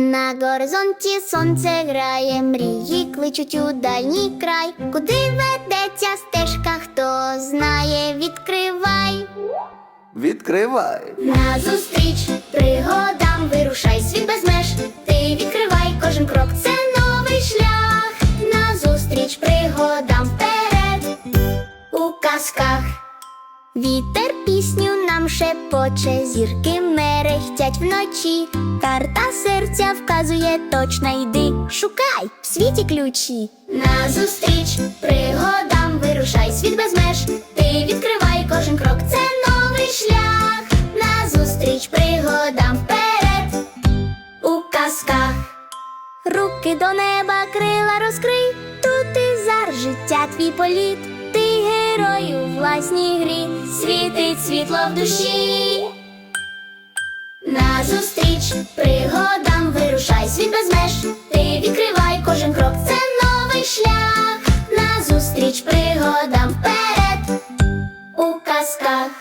На горизонті сонце грає, мрії кличуть у дальній край. Куди ведеться стежка, хто знає, відкривай. Відкривай. Назустріч пригодам вирушай світ без меж. Ти відкривай кожен крок, це новий шлях. Назустріч пригодам вперед у казках. Вітер пісню нам шепоче, зірки мерехтять вночі. Карта серця вказує точно йди. Шукай в світі ключі. Назустріч пригодам вирушай світ без меж. Ти відкривай кожен крок, це новий шлях. Назустріч пригодам вперед у казках. Руки до неба, крила розкрий, тут і зар життя твій політ ясній грі світить світло в душі. Назустріч пригодам вирушай світ без меж, ти відкривай кожен крок, це новий шлях. Назустріч пригодам вперед у казках.